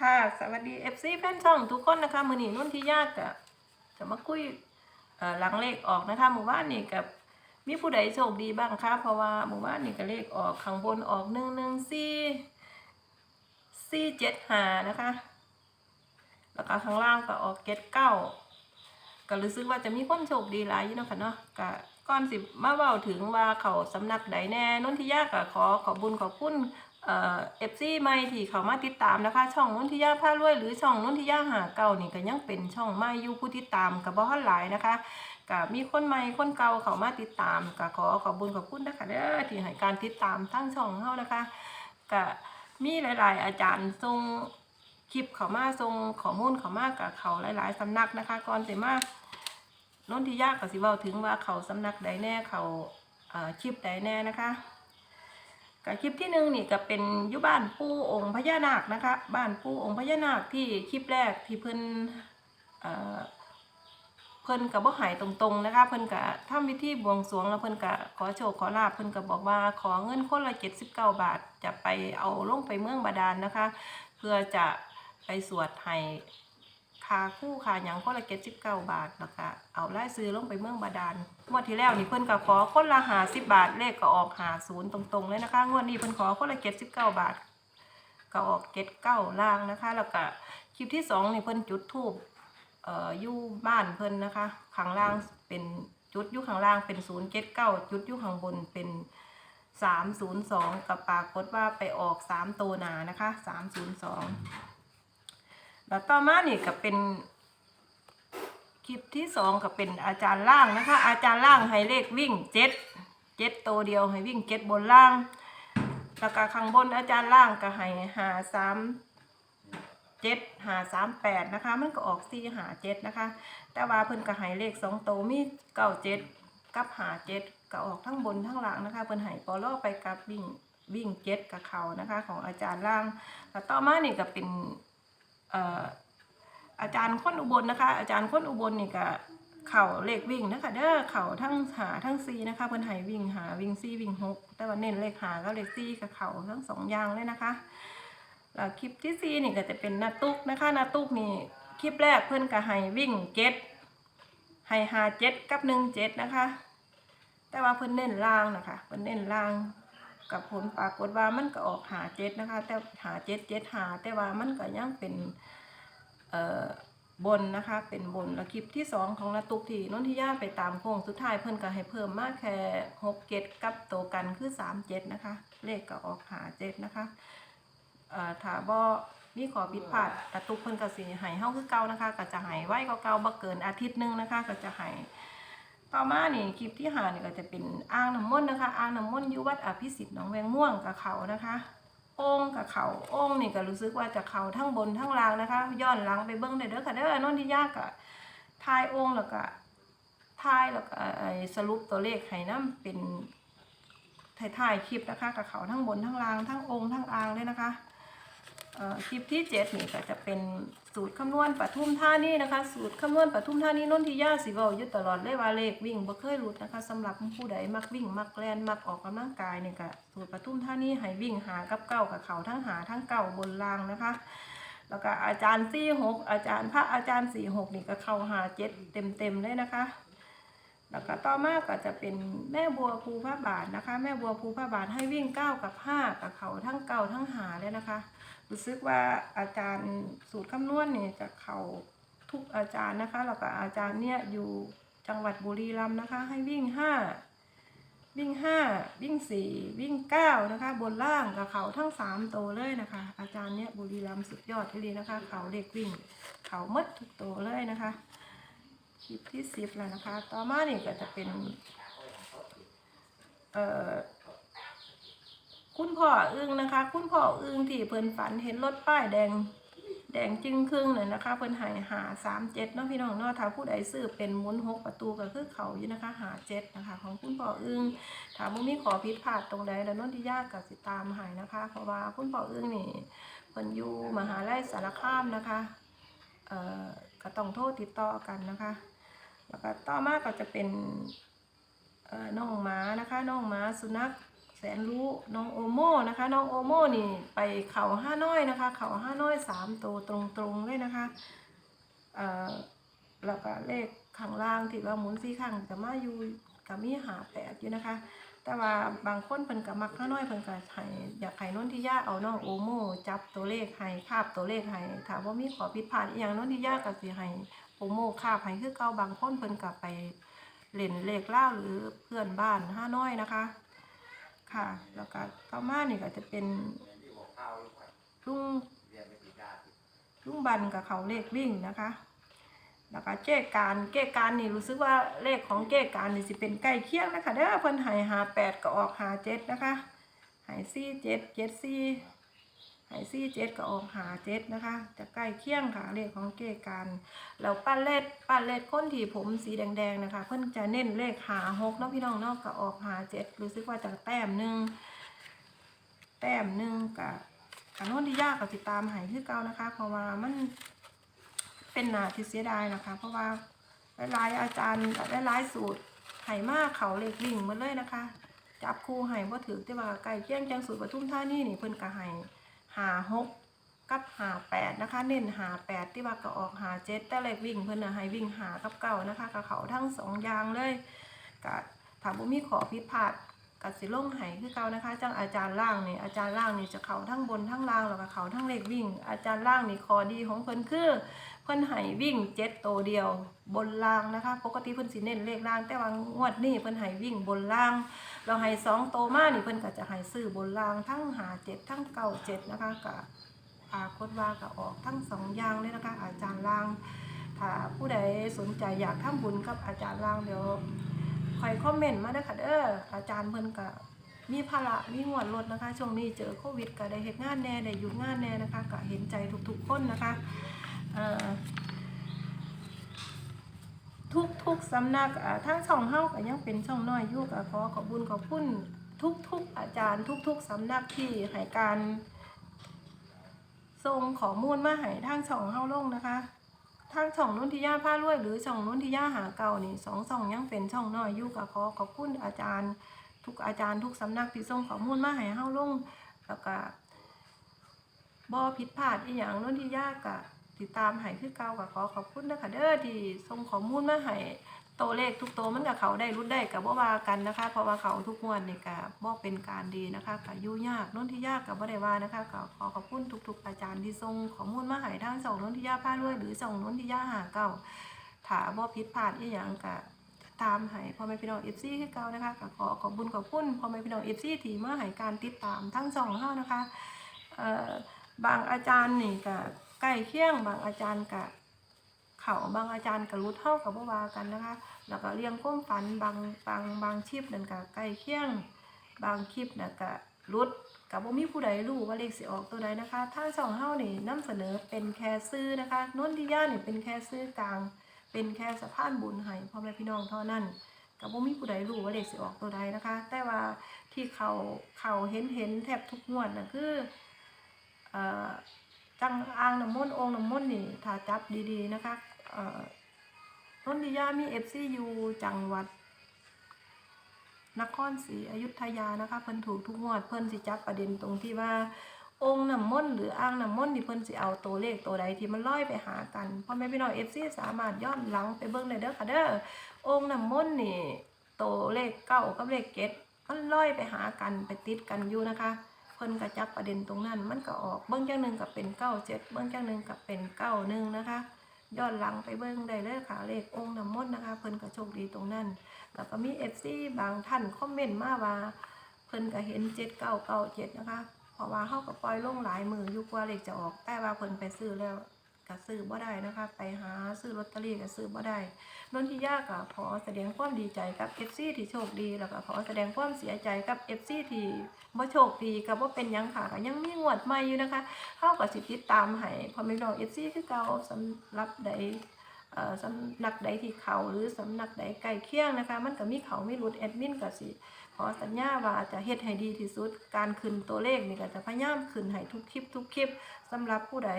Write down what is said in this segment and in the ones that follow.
ค่ะ สวัสดี FC แฟนช่องทุกคนนะคะ มือนีนุ่นที่ยากจะจะมาคุยหลังเลขออกนะคะหมู่บ้านนี่กับมีผู้ใดโชคดีบ้างคะเพราะว่าหมู่บ้านนี่ก็เลขออกข้างบนออกหนึ่งหนึ่งสี่สี่เจ็ดหานะคะ แล้วก็ข้างล่างก็ออกเจ็ดเก้าก็รู้สึกว่าจะมีคนโชคดีหลายอยู่นะค่ะเนาะก็ก่อนสิมาเว้าถึงว่าเขาสำนักใดแน่นนทิยาก็ขอขอบุญขอบคุณ เอฟซีใหม่ที่เขามาติดตามนะคะ ช่องนุ่นทิยาพารวย หรือช่องนุ่นทิยาหาเก่านี่ก็ยังเป็นช่องใหม่อยู่ผู้ติดตามกับบ่ฮอดหลายนะคะก็มีคนใหม่คนเก่าเขามาติดตามก็ขอขอบุญขอบคุณนะคะเด้อที่ให้การติดตามทั้งช่องเฮานะคะก็มีหลาย ๆ อาจารย์ทรงคลิปเขามาทรงข้อมูลเขามากับเขาหลาย ๆ สำนักนะคะก่อนสิมานุ่นทิยาก็สิเว้าถึงว่าเขาสำนักใดแน่เขาเอ่อคลิปใดแน่นะคะ กับคลิปที่หนึ่งนี่ก็เป็นอยุบ้านปู่องค์พญานาคนะคะ บ้านปู่องค์พญานาคที่คลิปแรกที่เพิ่นเอ่อเพิ่นกับบ่หายตรงๆนะคะ เพิ่นก็ทำพิธีบวงสรวงแล้วเพิ่นก็ขอโชคขอลาภเพิ่นก็บบอกว่าขอเงินคนละ79บเก้าบาท จะไปเอาลงไปเมืองบาดาลนะคะ เพื่อจะไปสวดให้ คาคู่คาหยังคนละ79บเก้าทแล้วก็เอาไล่ซื้อลงไปเมืองบาดาลงวดที่แล้วนี่เพิ่นก็ขอคนละ50บบาทเลขก็ออก50ตรงๆเลยนะคะ งวดนี้เพิ่นขอคนละ79บเก้าบาท ก็ออก79ล่างนะคะ แล้วก็คลิปที่สองนี่เพิ่นจุดทูบเอ่ออยู่บ้านเพิ่นนะคะข้างล่างเป็นจุดอยู่ข้างล่างเป็น079จุดอยู่ข้างบนเป็น302กับปรากฏว่าไปออก3ตัวหนานะคะ302 แล้วต่อมานี่ก็เป็น คลิปที่สองก็เป็นอาจารย์ล่างนะคะ อาจารย์ล่างให้เลขวิ่งเจ็ดเจ็ดตัวเดียวให้วิ่งเจ็ดบนล่าง แล้วก็ข้างบนอาจารย์ล่างก็ให้หาสามเจ็ดหาสามแปดนะคะ มันก็ออกสี่หาเจ็ดนะคะ แต่ว่าเพิ่นก็ให้เลขสองตัวมีเก้าเจ็ดกับหาเจ็ดก็ออกทั้งบนทั้งล่างนะคะ เพิ่นให้ปอล่อไปกับวิ่งวิ่งเจ็ดกับเขานะคะ ของอาจารย์ล่างแล้วต่อมานี่ก็เป็น อาจารย์คนอุบลนะคะ อาจารย์คนอุบลนี่ก็เข่าเลขวิ่งนะคะเด้อเข่าทั้งหาทั้งซีนะคะเพิ่นให้วิ่งหาวิ่งซีวิ่งหกแต่ว่าเน้นเลขหาก็เลขซีกับเข่าทั้งสองอย่างเลยนะคะแล้วคลิปที่ซีนี่ก็จะเป็นนาตุกนะคะนาตุกนี่คลิปแรกเพิ่นก็ให้วิ่งเจ็ดให้หาเจ็ดกับหนึ่งเจ็ดนะคะ แต่ว่าเพิ่นเน้นล่างนะคะ เพิ่นเน้นล่าง กับผลปรากฏว่ามันก็ออกหาเจ็ดนะคะ แต่หาเจ็ดเจ็ดหาแต่ว่ามันก็ยังเป็นเอ่อบนนะคะเป็นบนแล้วคลิปที่สองของนาตุกที่นนทิยาไปตามโค้งสุดท้ายเพิ่นก็ให้เพิ่มมากแค่หกเจ็ดกับโตกันคือสามเจ็ดนะคะ เลขก็ออกหาเจ็ดนะคะเอ่อถาบ่มีขอผิดพลาดนาตุกเพิ่นก็สิให้เฮาคือเก่านะคะ ก็จะให้ไว้เก่าบ่เกินอาทิตย์หนึงนะคะ ก็จะให้ ต่อมานี่คลิปที่หาเนี่ยก็จะเป็นอ่างน้ำมนต์นะคะอ่างน้ำมนต์อยู่วัดอภิสิทธิ์หนองแวงม่วงกับเขานะคะองกับเขาอ่งนี่ก็รู้สึกว่าจะเขาทั้งบนทั้งล่างนะคะ ย้อนหลังไปเบิ้งเด้อค่ะเด้อนนที่ยากกะทายองแล้วก็ทายแล้วก็สรุปตัวเลขให้น้ำเป็นถ่ายๆคลิปนะคะกับเขาทั้งบนทั้งล่างทั้งองค์ทั้งอ่างเลยนะคะ คลิปที่เจ็ดนี่ก็จะเป็นสูตรคำนวณปทุมท่านี่นะคะ สูตรคำนวณปทุมท่านี่นนทิยาสิเวาอยู่ตลอดเลยว่าเลขวิ่งบ่เคยหลุดนะคะสำหรับผู้ใดมักวิ่งมักแล่นมักออกกำลังกายเนี่ยก็สูตรปทุมท่านี่ให้วิ่งหากับเก้ากับเขาทั้งหาทั้งเก้าบนล่างนะคะ แล้วก็อาจารย์สี่หกอาจารย์พระอาจารย์สี่หกนี่ก็เข้าหาเจ็ดเต็มเต็มเลยนะคะ แล้วก็ต่อมาก็จะเป็นแม่บัวภูพระบาทนะคะ แม่บัวภูพระบาทให้วิ่งเก้ากับห้ากับเขาทั้งเก้าทั้งหาเลยนะคะ รู้สึกว่าอาจารย์สูตรคำนวณเนี่ยจะเขาทุกอาจารย์นะคะ แล้วก็อาจารย์เนี่ยอยู่จังหวัดบุรีรัมย์นะคะ ให้วิ่งห้าวิ่งห้าวิ่งสี่วิ่งเก้านะคะ บนล่างกับเขาทั้งสามตัวเลยนะคะ อาจารย์เนี่ยบุรีรัมย์สุดยอดที่เลยนะคะ เขาเล็กวิ่ง เขามดทุกตัวเลยนะคะ คลิปที่สิบแล้วนะคะ ต่อมานี่ก็จะเป็น เอ่อ คุณพ่ออึ้งนะคะ คุณพ่ออึ้งที่เพิ่นฝันเห็นรถป้ายแดง แดงจึงครึ่งเลยนะคะ เพิ่นหายหาสามเจ็ดเนาะพี่น้องเนาะถ้าผู้ใดซื้อเป็นมุนหกประตูก็คือเขาอยู่นะคะ หาเจ็ดนะคะ ของคุณพ่ออึ้งถามว่ามีขอผิดพลาดตรงใดแล้วนนทิยากกับสิตามหายนะคะ เพราะว่าคุณพ่ออึ้งนี่เพิ่นอยู่มหาลัยสารคามนะคะ เอ่อก็ต้องโทษติดต่อกันนะคะ แล้วก็ต่อมาก็จะเป็นน่อน้องหมานะคะน้องหมาสุนัขชนรู้น้องโอโม่นะคะน้องโอโม่นี่ไปเข่าห้าน้อยนะคะเข่าห้าน้อยสามตัวตรงๆเลยนะคะแล้วก็เลขข้างล่างที่ว่าหมุนสี่ข้างจะมาอยู่กับมีหาแปดอยู่นะคะ แต่ว่าบางคนเพิ่นกับมักห้าน้อยเพิ่นก็ให้อยากให้นนทิยาเอาน้องโอโม่จับตัวเลขให้คาบตัวเลขให้ถามว่ามีขอผิดพลาดอย่างนนทิยาก็สิให้ โอโม่คาบให้คือเก่าบางคนเพิ่นก็ไปเล่นเลขเล่าหรือเพื่อนบ้านห้าน้อยนะคะ ค่ะ แล้วก็ต่อมานี่ก็จะเป็นลุงลุงบันกับเขาเลขวิ่งนะคะแล้วก็เจ้การเก้การนี่รู้สึกว่าเลขของเก้การนี่สิเป็นใกล้เคียงนะคะเด้อเพิ่นให้หาแปดก็ออกหาเจ็ดนะคะให้สี่เจ็ดเจ็ดสี่ สี่ให้สี่เจ็ดก็ออกหาเจ็ดนะคะ จะใกล้เคียงค่ะเลขของเก้การแล้วป้าเล็ดป้าเล็ดคนที่ผมสีแดงๆนะคะ เพิ่นจะเน้นเลขหาหกเนาะพี่น้องเนาะก็ออกหาเจ็ดรู้สึกว่าจะแต้มหนึ่งแต้มหนึ่งกับกันโน้นที่ยากกับติดตามหายคือเก่านะคะ เพราะว่ามันเป็นหนาที่เสียดายนะคะ เพราะว่าหลายอาจารย์หลายสูตรไห่มากเขาเล็กวิ่งมาเลยนะคะ จับคู่ไห่ว่าถือแต่ว่าไก่เคียงจังสูตรปทุมท่านี่นี่เพิ่นกะไห่ หาหกกับหาแปดนะคะ เน้นหาแปดที่ว่าก็ออกหาเจ็ดแต่เล็กวิ่งเพิ่นนะให้วิ่งหากับเก่านะคะกับเขาทั้งสองอย่างเลยกะถามว่ามีขอผิพาดกับสิล่งไห้คือเก่านะคะจังอาจารย์ล่างนี่อาจารย์ล่างนี่จะเขาทั้งบนทั้งล่างแล้วก็เขาทั้งเล็กวิ่ง อาจารย์ล่างนี่คอดีของเพิ่อนคือเพิ่อนให้วิ่งเจ็ดตัวเดียว บนล่างนะคะ ปกติเพิ่อนสิเน้นเลขล่างแต่ว่างวดนี้เพิ่อนให้วิ่งบนล่าง เราให้สองโตมานี่เพิ่นก็จะให้ซื้อบนล่างทั้งหาเจ็ดทั้งเก้าเจ็ดนะคะกับอาคดว่าก็ออกทั้งสองอย่างเลยนะคะ อาจารย์ล่าง ถ้าผู้ใดสนใจอยากทำบุญกับอาจารย์ล่างเดี๋ยวคอยคอมเมนต์มาด้อค่ะเด้ออาจารย์เพิ่นก็มีภาระมีงวดรถนะคะ ช่วงนี้เจอโควิดก็ได้เฮ็ดงานแน่ได้หยุดงานแน่นะคะก็เห็นใจทุกๆคนนะคะเอ่อ ทุกทุกสำนักทั้งช่องเฮาก็ยังเป็นช่องน้อยอยู่ก็ขอขอบุญขอบคุณทุกทุกอาจารย์ ทุกทุกสำนักที่ให้การส่งขอมูลมาให้ทางช่องเฮาลงนะคะทางช่องนุ่นทิยาผ้ารวยหรือช่องนุ่นทิยาหาเก่านี่สองช่องยังเป็นช่องน้อยอยู่ก็ขอขอบคุณอาจารย์ ทุกอาจารย์ทุกสำนักที่ส่งข้อมูลมาให้เฮาลงแล้วก็บ่ผิดพลาดอีหยังโน้นที่ยากกะ ติดตามให้คือเก่าก็ขอขอบคุณนะคะเด้อที่ส่งข้อมูลมาให้ตัวเลขทุกตัวมันกับเขาได้รุดได้กับบ่ว่ากันนะคะเพราะว่าเขาทุกงวดนี่ก็บ่เป็นการดีนะคะก็ยุ่ยากโน้นที่ยากกับบ่ได้ว่านะคะก็ขอขอบคุณทุก ๆ อาจารย์ที่ส่งข้อมูลมาให้ทางสองโน้นที่ยาพารวยหรือสองโน้นที่ยาหาเก่าถ้าบ่ผิดพลาดอีหยังก็ตามให้พ่อแม่พี่น้อง FC คือเก่านะคะก็ขอขอบคุณขอบคุณพ่อแม่พี่น้อง FC ที่มาให้การติดตามทั้งสองเฮานะคะเอ่อบางอาจารย์นี่ก็ ใกล้เคียงบางอาจารย์ก็เขาบางอาจารย์ก็รู้เท่ากับว่ากันนะคะ แล้วก็เรียงก้มฝันบางบางบางชิปนั่นก็ใกล้เคียงบางคลิปน่ะก็รุดกับว่ามีผู้ใดรู้ว่าเลขสิออกตัวใดนะคะทางสองเฮานี่นำเสนอเป็นแค่ซื้อนะคะนนทิยาเนี่เป็นแค่ซื้อกลาง เป็นแค่สะพานบุญให้พ่อแม่พี่น้องเท่านั้นกับว่ามีผู้ใดรู้ว่าเลขสิออกตัวใดนะคะ แต่ว่าที่เขาเขาเห็นเห็นแทบทุกงวดน่ะคือเอ่อ จังอ่างน้ำมนต์องค์น้ำมนต์นี่ถ้าจับดีๆนะคะเอ่อนนทิยามีเอฟซียูจังหวัดนครศรีอยุธยานะคะเพิ่นถูกทุกงวดเพิ่นสิจับประเด็นตรงที่ว่า องค์น้ำมนต์หรืออ่างน้ำมนต์นี่เพิ่นสิเอาตัวเลขตัวใดที่มันลอยไปหากันพ่อแม่พี่น้องเอฟซีสามารถย้อนหลังไปเบิ่งได้เด้อค่ะเด้อองค์น้ำมนต์นี่ตัวเลขเก้ากับเลขเจ็ดมันลอยไปหากันไปติดกันอยู่นะคะ เพิ่นก็จับประเด็นตรงนั้น มันก็ออกเบื้องจังหนึ่งกับเป็นเก้าเจ็ดเบื้องจังหนึ่งกับเป็นเก้าหนึ่งนะคะย้อนหลังไปเบื้องได้เลยค่ะเลของค์น้ำมนต์นะคะ เพิ่นก็โชคดีตรงนั้น แล้วก็มีเอฟซีบางท่านคอมเมนต์มาว่า เพิ่นก็เห็นเจ็ดเก้าเก้าเจ็ดนะคะเพราะว่าเขาก็ปล่อยลงหลายมืออยู่กว่าเลขจะออกแต่ว่าเพิ่นไปซื้อแล้ว ก็ซื้อบ่ได้นะคะ ไปหาซื้อลอตเตอรี่ก็ซื้อบ่ได้นนทิยาก็ขอแสดงความดีใจกับเอฟซีที่โชคดีแล้วก็ขอแสดงความเสียใจกับเอฟซีที่บ่โชคดีกับว่าเป็นยังค่ะก็ยังมีงวดใหม่อยู่นะคะเข้ากับสิติดตามให้พอไม่น้อง FC คือเก่าสำหรับใด สำนักใดที่เขาหรือสำนักใดใกล้เคียงนะคะ มันก็มีเขาไม่รุดแอดมินก็สิขอสัญญาว่าจะเฮ็ดให้ดีที่สุด การขึ้นตัวเลขนี่ก็จะพยายามขึ้นให้ทุกคลิป ทุกคลิปสำหรับผู้ใด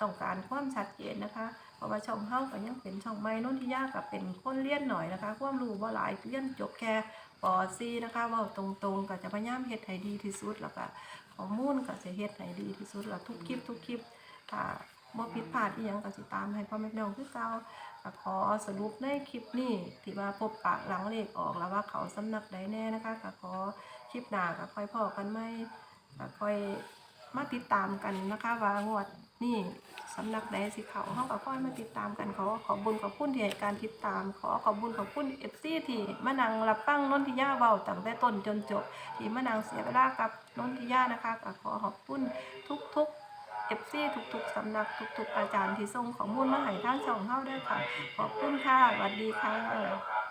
ต้องการความชัดเจนนะคะ เพราะว่าช่องเฮาก็ยังเป็นช่องใหม่นนทิยาก็เป็นคนเรียนหน่อยนะคะ ความรู้บ่หลายเรียนจบแค่ป .4 นะคะว้าตรงๆก็จะพยายามเฮ็ดให้ดีที่สุดแล้วก็ข้อมูลก็จะเฮ็ดให้ดีที่สุดแล้วทุกคลิปทุกคลิปถ้า บ่ผิดพลาดอีหยังก็สิตามให้พ่อแม่พี่น้องคือเก่าก็ขอสรุปในคลิปนี้ที่ว่าพบปะหลังเลขออกแล้วว่าเขาสำนักใดแน่นะคะก็ขอคลิปหน้าก็ค่อยพอกันใหม่ก็ค่อยมาติดตามกันนะคะว่างวดนี่สำนักใดสิเขาเฮาก็ค่อยมาติดตามกันขอขอบุญขอบคุณที่ให้การติดตาม ขอขอบุญขอบคุณ FC ที่มานั่งรับฟังนนทิยาเว้าตั้งแต่ต้นจนจบที่มานั่งเสียเวลากับนนทิยานะคะก็ขอขอบคุณทุกๆ FC ทุกๆสำนักทุกๆอาจารย์ที่ส่งข้อมูลมาให้ทางช่องเฮาด้วยค่ะ ขอบคุณค่ะสวัสดีค่ะ